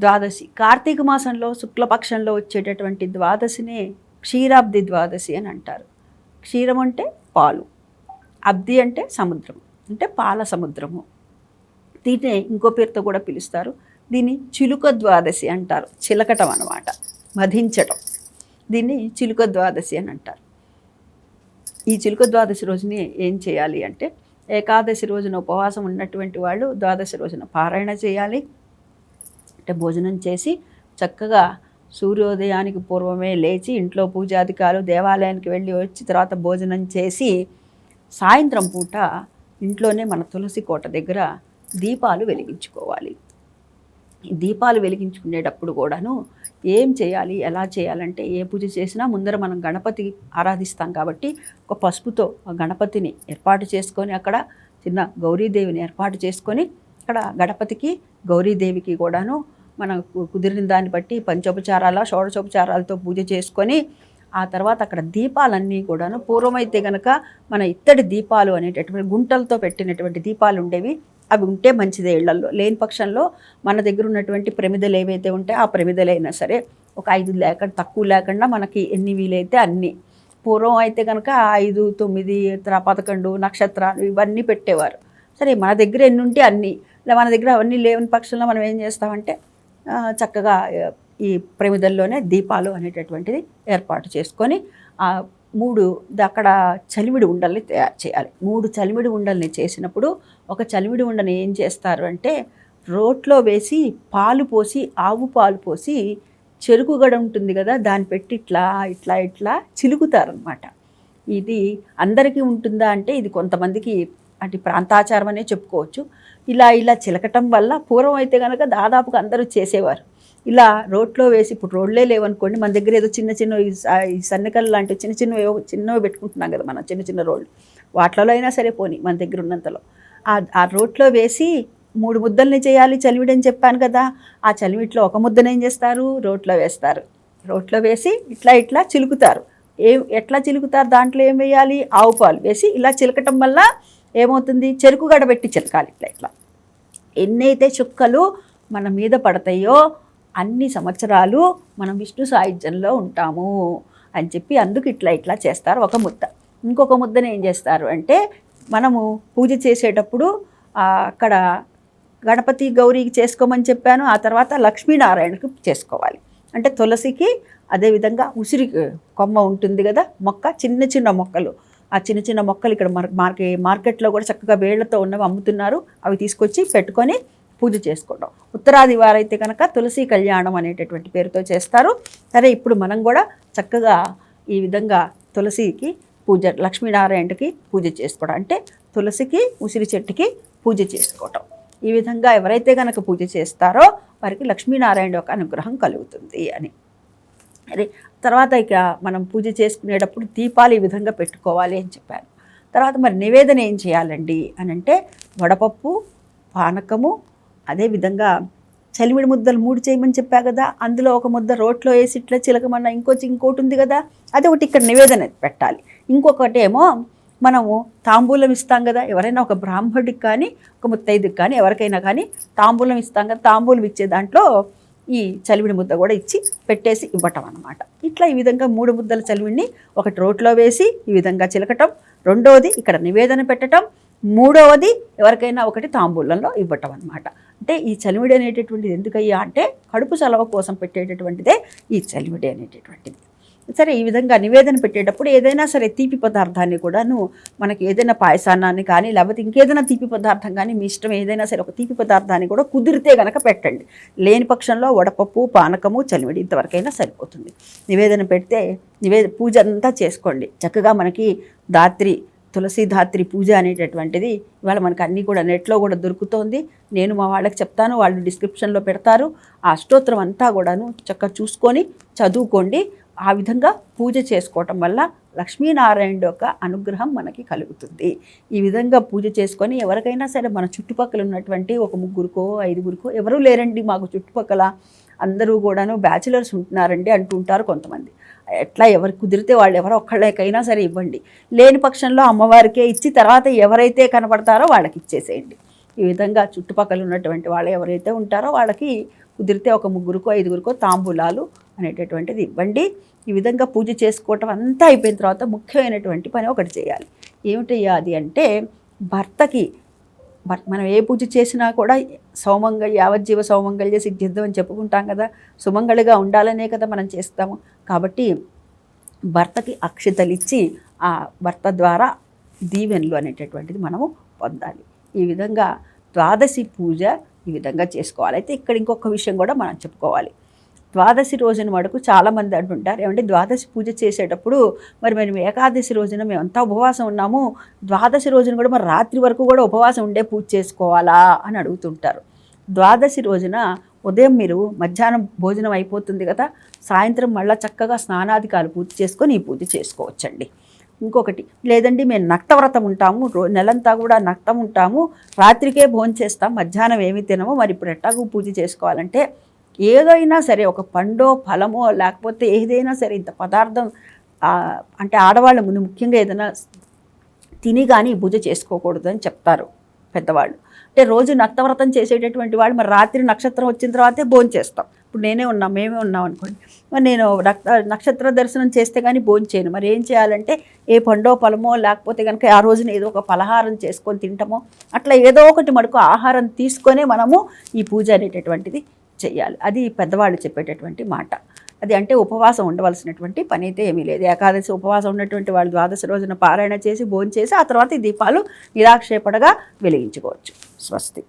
ద్వాదశి. కార్తీక మాసంలో శుక్లపక్షంలో వచ్చేటటువంటి ద్వాదశినే క్షీరాబ్ది ద్వాదశి అని అంటారు. క్షీరం అంటే పాలు. అబ్ది అంటే సముద్రం. అంటే పాల సముద్రము. దీన్నే ఇంకో పేరుతో కూడా పిలుస్తారు. దీన్ని చిలుక ద్వాదశి అంటారు. చిలకటం అనమాట మధించటం. దీన్ని చిలుక ద్వాదశి అని అంటారు. ఈ చిలుక ద్వాదశి రోజుని ఏం చేయాలి అంటే ఏకాదశి రోజున ఉపవాసం ఉన్నటువంటి వాళ్ళు ద్వాదశి రోజున పారాయణ చేయాలి. అంటే భోజనం చేసి చక్కగా సూర్యోదయానికి పూర్వమే లేచి ఇంట్లో పూజాధికారులు దేవాలయానికి వెళ్ళి వచ్చి తర్వాత భోజనం చేసి సాయంత్రం పూట ఇంట్లోనే మన తులసి కోట దగ్గర దీపాలు వెలిగించుకోవాలి. దీపాలు వెలిగించుకునేటప్పుడు కూడాను ఏం చేయాలి ఎలా చేయాలంటే ఏ పూజ చేసినా ముందర మనం గణపతి ఆరాధిస్తాం కాబట్టి ఒక పసుపుతో ఆ గణపతిని ఏర్పాటు చేసుకొని అక్కడ చిన్న గౌరీదేవిని ఏర్పాటు చేసుకొని అక్కడ గణపతికి గౌరీదేవికి కూడాను మనం కుదిరిన దాన్ని బట్టి పంచోపచారాల షోడశోపచారాలతో పూజ చేసుకొని ఆ తర్వాత అక్కడ దీపాలన్నీ కూడాను పూర్వమైతే గనక మన ఇత్తడి దీపాలు అనేటటువంటి గుంటలతో పెట్టినటువంటి దీపాలు ఉండేవి అవి ఉంటే మంచిదే. ఇళ్ళల్లో లేని పక్షంలో మన దగ్గర ఉన్నటువంటి ప్రమిదలు ఏవైతే ఉంటాయో ఆ ప్రమిదలైనా సరే ఒక ఐదు లేకుండా తక్కువ లేకుండా మనకి ఎన్ని వీలైతే అన్నీ. పూర్వం అయితే కనుక ఐదు తొమ్మిది పదకొండు నక్షత్రాలు ఇవన్నీ పెట్టేవారు. సరే మన దగ్గర ఎన్ని ఉంటే అన్నీ. ఇలా మన దగ్గర అవన్నీ లేని పక్షంలో మనం ఏం చేస్తామంటే చక్కగా ఈ ప్రమిదల్లోనే దీపాలు అనేటటువంటిది ఏర్పాటు చేసుకొని ఆ మూడు అక్కడ చలిమిడి ఉండల్ని తయారు చేయాలి. మూడు చలిమిడి ఉండల్ని చేసినప్పుడు ఒక చలిమిడి ఉండని ఏం చేస్తారు అంటే రోట్లో వేసి పాలు పోసి ఆవు పాలు పోసి చెరుకు గడ ఉంటుంది కదా దాన్ని పెట్టి ఇట్లా ఇట్లా ఇట్లా చిలుకుతారనమాట ఇది అందరికీ ఉంటుందా అంటే ఇది కొంతమందికి అటు ప్రాంతాచారం అనే చెప్పుకోవచ్చు. ఇలా ఇలా చిలకటం వల్ల పూర్వం అయితే కనుక దాదాపుగా అందరూ చేసేవారు. ఇలా రోడ్లో వేసి ఇప్పుడు రోడ్లే లేవనుకోండి మన దగ్గర ఏదో చిన్న చిన్న ఈ స- సన్నకలు లాంటి చిన్న చిన్నవి చిన్నవి పెట్టుకుంటున్నాం కదా మనం చిన్న చిన్న రోడ్లు. వాటిలో అయినా సరే పోని మన దగ్గర ఉన్నంతలో. ఆ రోడ్లో వేసి మూడు ముద్దల్ని చేయాలి చలివిడి అని చెప్పాను కదా ఆ చలివిట్లో ఒక ముద్దను ఏం చేస్తారు? రోట్లో వేస్తారు. రోట్లో వేసి ఇట్లా ఇట్లా చిలుకుతారు. ఏం ఎట్లా చిలుకుతారు? దాంట్లో ఏం వేయాలి? ఆవు పాలు వేసి ఇలా చిలకటం వల్ల ఏమవుతుంది? చెరుకు గడబెట్టి చిలకాలి ఇట్లా ఇట్లా. ఎన్నైతే చుక్కలు మన మీద పడతాయో అన్ని సంవత్సరాలు మనం విష్ణు సాహిత్యంలో ఉంటాము అని చెప్పి అందుకు ఇట్లా ఇట్లా చేస్తారు ఒక ముద్ద. ఇంకొక ముద్దను ఏం చేస్తారు అంటే మనము పూజ చేసేటప్పుడు అక్కడ గణపతి గౌరీకి చేసుకోమని చెప్పాను ఆ తర్వాత లక్ష్మీనారాయణకి చేసుకోవాలి. అంటే తులసికి అదేవిధంగా ఉసిరి కొమ్మ ఉంటుంది కదా మొక్క చిన్న చిన్న మొక్కలు. ఆ చిన్న చిన్న మొక్కలు ఇక్కడ మార్ మార్కె మార్కెట్లో కూడా చక్కగా వేళ్ళతో ఉన్నవి అమ్ముతున్నారు. అవి తీసుకొచ్చి పెట్టుకొని పూజ చేసుకోవడం ఉత్తరాది వారైతే కనుక తులసి కళ్యాణం అనేటటువంటి పేరుతో చేస్తారు. సరే ఇప్పుడు మనం కూడా చక్కగా ఈ విధంగా తులసికి పూజ లక్ష్మీనారాయణకి పూజ చేసుకోవడం. అంటే తులసికి ఉసిరి చెట్టుకి పూజ చేసుకోవటం. ఈ విధంగా ఎవరైతే కనుక పూజ చేస్తారో వారికి లక్ష్మీనారాయణ యొక్క అనుగ్రహం కలుగుతుంది అని. అదే తర్వాత ఇక మనం పూజ చేసుకునేటప్పుడు దీపాలు ఈ విధంగా పెట్టుకోవాలి అని చెప్పాను తర్వాత మరి నివేదన ఏం చేయాలండి అని అంటే వడపప్పు పానకము అదేవిధంగా చలిమిడి ముద్దలు మూడు చేయమని చెప్పా కదా అందులో ఒక ముద్ద రోట్లో వేసి ఇట్లా చిలకమన్న ఇంకొచ్చి ఇంకోటి ఉంది కదా అదే ఒకటి ఇక్కడ నివేదన పెట్టాలి. ఇంకొకటి ఏమో మనము తాంబూలం ఇస్తాం కదా ఎవరైనా ఒక బ్రాహ్మడికి కానీ ఒక ముత్తైదుకి కానీ ఎవరికైనా కానీ తాంబూలం ఇస్తాం కదా తాంబూలం ఇచ్చే దాంట్లో ఈ చలివిడి ముద్ద కూడా ఇచ్చి పెట్టేసి ఇవ్వటం అనమాట ఇట్లా ఈ విధంగా మూడు ముద్దల చలివిడిని ఒకటి రోట్లో వేసి ఈ విధంగా చిలకటం రెండవది ఇక్కడ నివేదన పెట్టటం మూడవది ఎవరికైనా ఒకటి తాంబూలంలో ఇవ్వటం అనమాట అంటే ఈ చలివిడి అనేటటువంటిది ఎందుకయ్యా అంటే కడుపు చలవ కోసం పెట్టేటటువంటిదే ఈ చలివిడి అనేటటువంటిది. సరే ఈ విధంగా నివేదన పెట్టేటప్పుడు ఏదైనా సరే తీపి పదార్థాన్ని కూడాను మనకి ఏదైనా పాయసానాన్ని కానీ లేకపోతే ఇంకేదైనా తీపి పదార్థం కానీ మీ ఇష్టం ఏదైనా సరే ఒక తీపి పదార్థాన్ని కూడా కుదిరితే గనక పెట్టండి. లేని పక్షంలో వడపప్పు పానకము చలివిడి ఇంతవరకైనా సరిపోతుంది. నివేదన పెడితే నివేద పూజ అంతా చేసుకోండి. చక్కగా మనకి దాత్రి తులసి ధాత్రి పూజ అనేటటువంటిది ఇవాళ మనకు అన్నీ కూడా నెట్లో కూడా దొరుకుతోంది. నేను మా వాళ్ళకి చెప్తాను వాళ్ళు డిస్క్రిప్షన్లో పెడతారు. ఆ అష్టోత్తరం అంతా కూడాను చక్కగా చూసుకొని చదువుకోండి. ఆ విధంగా పూజ చేసుకోవటం వల్ల లక్ష్మీనారాయణ యొక్క అనుగ్రహం మనకి కలుగుతుంది. ఈ విధంగా పూజ చేసుకొని ఎవరికైనా సరే మన చుట్టుపక్కల ఉన్నటువంటి ఒక ముగ్గురుకో ఐదుగురికో ఎవరూ లేరండి మాకు చుట్టుపక్కల. అందరూ కూడాను బ్యాచిలర్స్ ఉంటున్నారండి అంటుంటారు కొంతమంది. ఎట్లా ఎవరు కుదిరితే వాళ్ళు ఎవరో ఒక్కళ్ళకైనా సరే ఇవ్వండి. లేని పక్షంలో అమ్మవారికే ఇచ్చి తర్వాత ఎవరైతే కనపడతారో వాళ్ళకి ఇచ్చేసేయండి. ఈ విధంగా చుట్టుపక్కల ఉన్నటువంటి వాళ్ళు ఎవరైతే ఉంటారో వాళ్ళకి కుదిరితే ఒక ముగ్గురుకో ఐదుగురికో తాంబూలాలు అనేటటువంటిది ఇవ్వండి. ఈ విధంగా పూజ చేసుకోవటం అంతా అయిపోయిన తర్వాత ముఖ్యమైనటువంటి పని ఒకటి చేయాలి. ఏమిటయ్యా అది అంటే భర్తకి భర్త మనం ఏ పూజ చేసినా కూడా సౌమంగ యావజ్జీవ సౌమంగళ్య సిద్ధిద్దాం అని చెప్పుకుంటాం కదా. సుమంగళిగా ఉండాలనే కదా మనం చేస్తాము. కాబట్టి భర్తకి అక్షితలిచ్చి ఆ భర్త ద్వారా దీవెనలు అనేటటువంటిది మనము పొందాలి. ఈ విధంగా ద్వాదశి పూజ ఈ విధంగా చేసుకోవాలి. అయితే ఇక్కడ ఇంకొక విషయం కూడా మనం చెప్పుకోవాలి. ద్వాదశి రోజున మటుకు చాలామంది అంటుంటారు. ఏమంటే ద్వాదశి పూజ చేసేటప్పుడు మరి మేము ఏకాదశి రోజున మేమంతా ఉపవాసం ఉన్నాము. ద్వాదశి రోజున కూడా మరి రాత్రి వరకు కూడా ఉపవాసం ఉండే పూజ చేసుకోవాలా అని అడుగుతుంటారు. ద్వాదశి రోజున ఉదయం మీరు మధ్యాహ్నం భోజనం అయిపోతుంది కదా సాయంత్రం మళ్ళీ చక్కగా స్నానాధికాలు పూర్తి చేసుకొని ఈ పూజ చేసుకోవచ్చండి. ఇంకొకటి లేదండి మేము నక్తవ్రతం ఉంటాము. రో నెలంతా కూడా నక్తం ఉంటాము. రాత్రికే భోజనం చేస్తాం మధ్యాహ్నం ఏమి తినము. మరి ఇప్పుడు ఎట్టాగు పూజ చేసుకోవాలంటే ఏదైనా సరే ఒక పండో ఫలమో లేకపోతే ఏదైనా సరే ఇంత పదార్థం అంటే ఆడవాళ్ళ ముందు ముఖ్యంగా ఏదైనా తిని కానీ పూజ చేసుకోకూడదు అని చెప్తారు పెద్దవాళ్ళు. అంటే రోజు నక్తవ్రతం చేసేటటువంటి వాళ్ళు మరి రాత్రి నక్షత్రం వచ్చిన తర్వాతే భోజనం చేస్తాం. ఇప్పుడు నేనే ఉన్నా మేమే ఉన్నాం అనుకోండి. మరి నేను రక్త నక్షత్ర దర్శనం చేస్తే కానీ భోజనం చేయను. మరి ఏం చేయాలంటే ఏ పండో ఫలమో లేకపోతే కనుక ఆ రోజున ఏదో ఒక పలహారం చేసుకొని తింటామో అట్లా ఏదో ఒకటి మటుకు ఆహారం తీసుకొనే మనము ఈ పూజ అనేటటువంటిది చెయ్యాలి. అది పెద్దవాళ్ళు చెప్పేటటువంటి మాట. అది అంటే ఉపవాసం ఉండవలసినటువంటి పని అయితే ఏమీ లేదు. ఏకాదశి ఉపవాసం ఉన్నటువంటి వాళ్ళు ద్వాదశి రోజున పారాయణ చేసి భోజనం చేసి ఆ తర్వాత ఈ దీపాలు నిరాక్షేపడగా వెలిగించుకోవచ్చు. స్వస్తి.